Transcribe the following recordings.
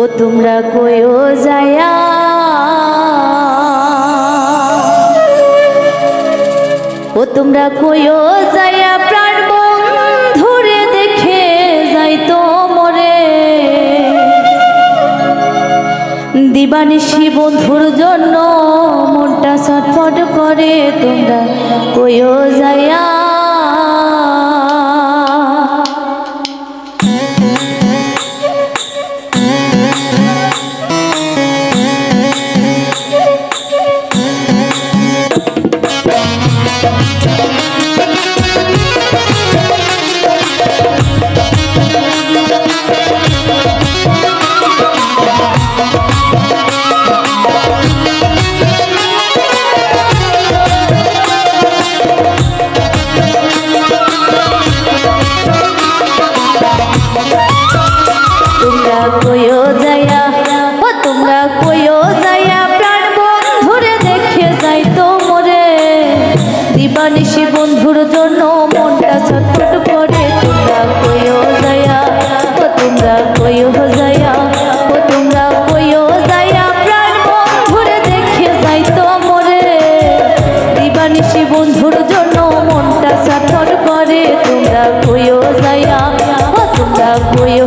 ও তোমরা কয়ও যায়া? ও তোমরা কয়ও যায়া? প্রাণ ধরে দেখে যাই তো মরে। দিবানিশি বন্ধুর জন্য মনটা সটফট করে, তোমরা কয়ও যায়? মনটা ছটফট করে, তোমরা কইও যায়া, ও তোমরা কইও যায়া, ও তোমরা মন ঘুরে দেখে যাই তো মরে দিবানিশি বন্ধুর জন্য মনটা ছটফট করে, তোমরা কইও যায়া, ও তোমরা কইও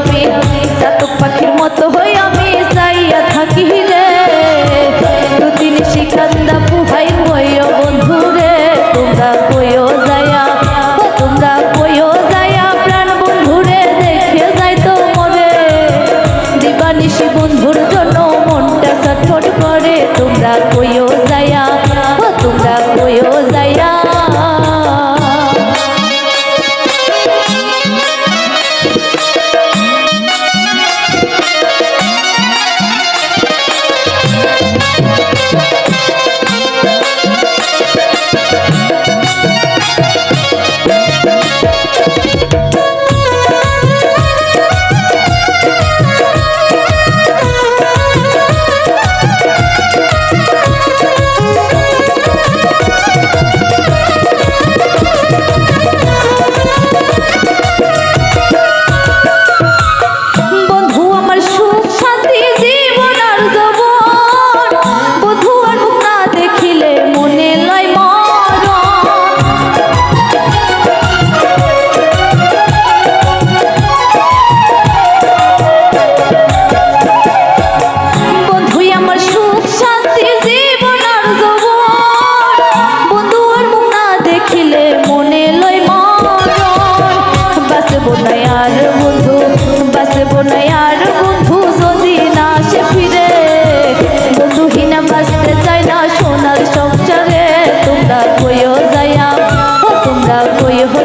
Música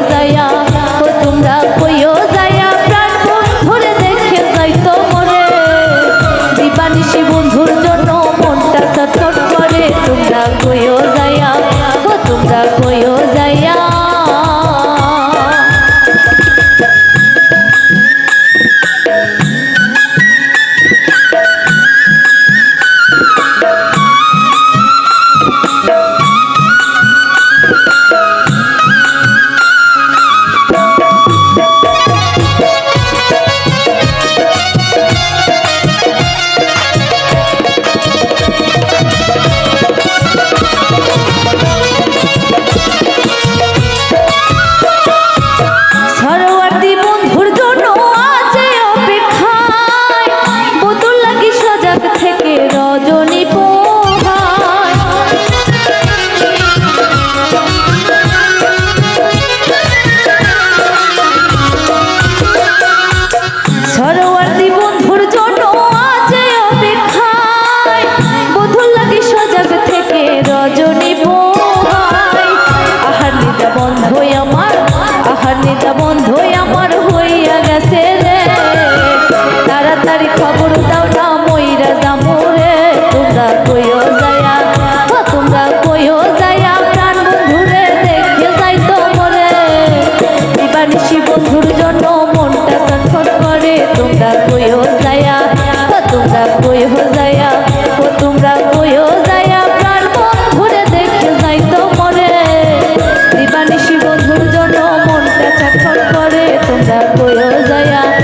যায়া তোমরা কইও বন্ধ আমার। আহার নেতা বন্ধ কয়া কয়া যায়